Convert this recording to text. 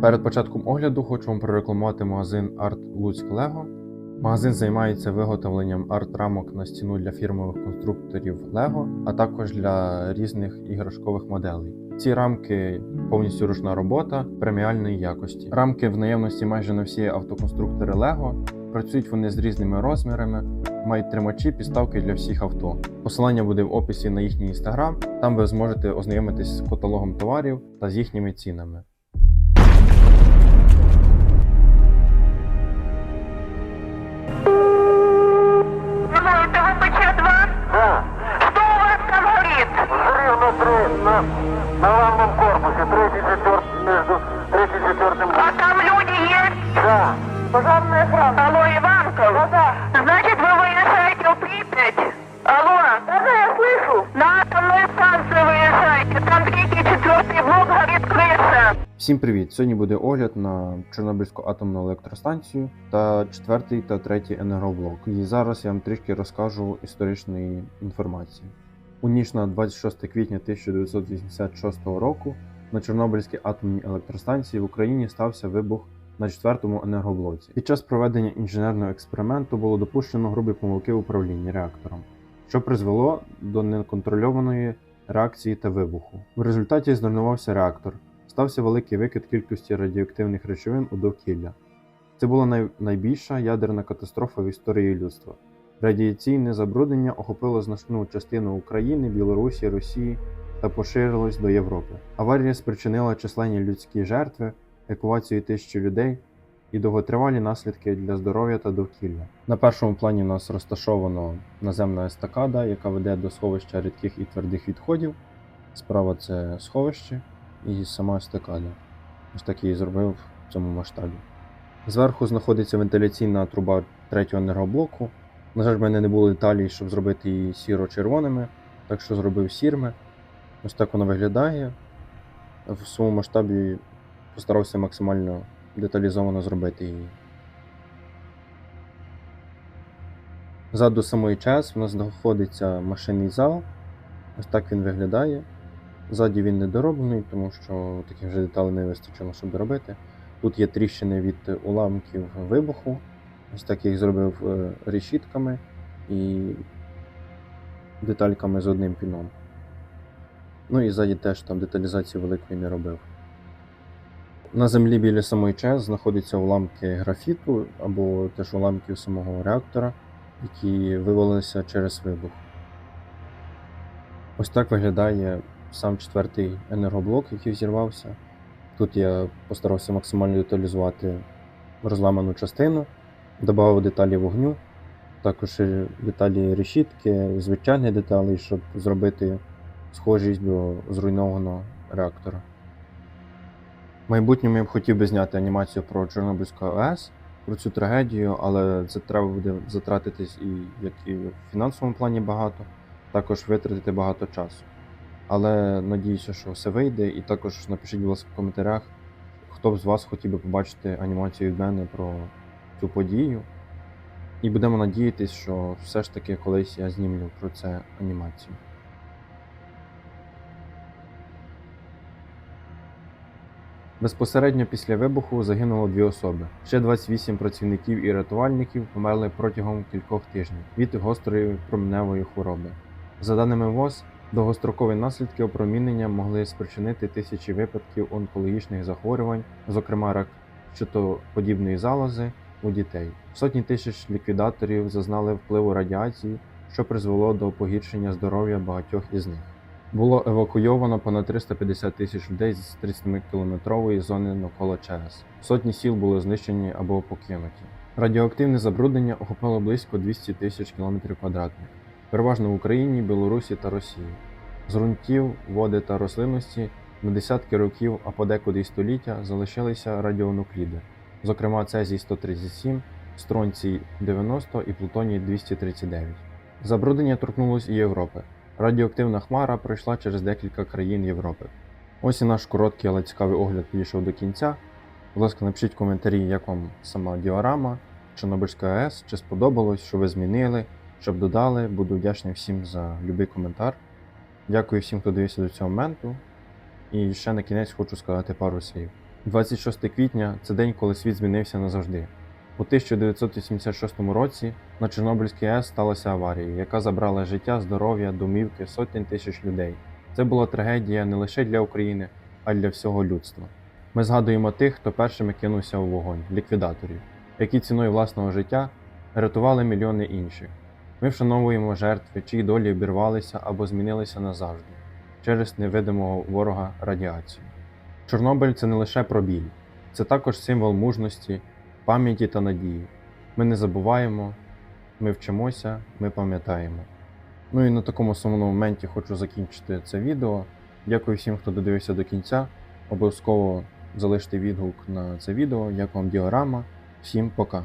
Перед початком огляду хочу вам прорекламувати магазин Арт Луцьк Лего. Магазин займається виготовленням арт-рамок на стіну для фірмових конструкторів Лего, а також для різних іграшкових моделей. Ці рамки повністю ручна робота преміальної якості. Рамки в наявності майже на всі автоконструктори Лего. Працюють вони з різними розмірами, мають тримачі, підставки для всіх авто. Посилання буде в описі на їхній інстаграм. Там ви зможете ознайомитись з каталогом товарів та з їхніми цінами. Пожарная охрана. Алло, Иванка? Да, да. Значит, вы выезжаете в Припять? Алло? Да, да, я слышу. На атомную станцию выезжайте. Там третий, четвертый блок горит крыша. Всім привіт! Сьогодні буде огляд на Чорнобильську атомну електростанцію та четвертий та третій енергоблок. І зараз я вам трішки розкажу історичної інформації. У ніч на 26 квітня 1986 року на Чорнобильській атомній електростанції в Україні стався вибух на четвертому енергоблоці. Під час проведення інженерного експерименту було допущено грубі помилки в управлінні реактором, що призвело до неконтрольованої реакції та вибуху. В результаті зруйнувався реактор стався великий викид кількості радіоактивних речовин у довкілля. Це була най- найбільша ядерна катастрофа в історії людства. Радіаційне забруднення охопило значну частину України, Білорусі, Росії та поширилось до Європи. Аварія спричинила численні людські жертви, евакуацію тисячі людей і довготривалі наслідки для здоров'я та довкілля. На першому плані у нас розташовано наземна естакада, яка веде до сховища рідких і твердих відходів. Справа це сховище і сама естакада. Ось так її зробив в цьому масштабі. Зверху знаходиться вентиляційна труба третього енергоблоку. На жаль, в мене не було деталей, щоб зробити її сіро-червоними, так що зробив сірми. Ось так вона виглядає. В своєму масштабі постарався максимально деталізовано зробити її. Ззаду самої ЧАЕС в нас знаходиться машинний зал. Ось так він виглядає. Ззаді він недороблений, тому що таких вже деталей не вистачило, щоб доробити. Тут є тріщини від уламків вибуху. Ось так я їх зробив е, решітками і детальками з одним піном. Ну і ззаді теж там деталізації великої не робив. На землі біля самої ЧАЕС знаходяться уламки графіту або теж уламків самого реактора, які вивалилися через вибух. Ось так виглядає сам четвертий енергоблок, який взірвався. Тут я постарався максимально деталізувати розламану частину, додав деталі вогню, також деталі решітки, звичайні деталі, щоб зробити схожість до зруйнованого реактора. Майбутньому я б хотів би зняти анімацію про Чорнобильську АЕС, про цю трагедію, але це треба буде затратитись і як і в фінансовому плані багато, також витратити багато часу. Але надіюся, що все вийде. І також напишіть, будь ласка, в коментарях, хто б з вас хотів би побачити анімацію від мене про цю подію. І будемо надіятися, що все ж таки колись я знімлю про це анімацію. Безпосередньо після вибуху загинуло дві особи. Ще 28 працівників і рятувальників померли протягом кількох тижнів від гострої променевої хвороби. За даними ВОЗ, довгострокові наслідки опромінення могли спричинити тисячі випадків онкологічних захворювань, зокрема рак щитоподібної залози у дітей. Сотні тисяч ліквідаторів зазнали впливу радіації, що призвело до погіршення здоров'я багатьох із них. Було евакуйовано понад 350 тисяч людей з 30-кілометрової зони навколо ЧАЕС. Сотні сіл були знищені або покинуті. Радіоактивне забруднення охопило близько 200 тисяч кілометрів квадратних, переважно в Україні, Білорусі та Росії. З ґрунтів, води та рослинності на десятки років, а подекуди й століття залишилися радіонукліди, зокрема цезій 137, стронцій 90 і плутоній 239. Забруднення торкнулось і Європи. Радіоактивна хмара пройшла через декілька країн Європи. Ось і наш короткий, але цікавий огляд підійшов до кінця. Будь ласка, напишіть коментарі, як вам сама діорама, Чорнобильська АЕС, чи сподобалось, що ви змінили, щоб додали. Буду вдячний всім за будь-який коментар. Дякую всім, хто дивився до цього моменту. І ще на кінець хочу сказати пару слів. 26 квітня це день, коли світ змінився назавжди. У 1986 році на Чорнобильській АЕС сталася аварія, яка забрала життя, здоров'я, домівки сотень тисяч людей. Це була трагедія не лише для України, а й для всього людства. Ми згадуємо тих, хто першими кинувся у вогонь, ліквідаторів, які ціною власного життя рятували мільйони інших. Ми вшановуємо жертви, чиї долі обірвалися або змінилися назавжди через невидимого ворога радіацію. Чорнобиль це не лише про біль, це також символ мужності, пам'яті та надії. Ми не забуваємо, ми вчимося, ми пам'ятаємо. Ну і на такому сумному моменті хочу закінчити це відео. Дякую всім, хто додивився до кінця. Обов'язково залиште відгук на це відео, як вам діорама. Всім пока!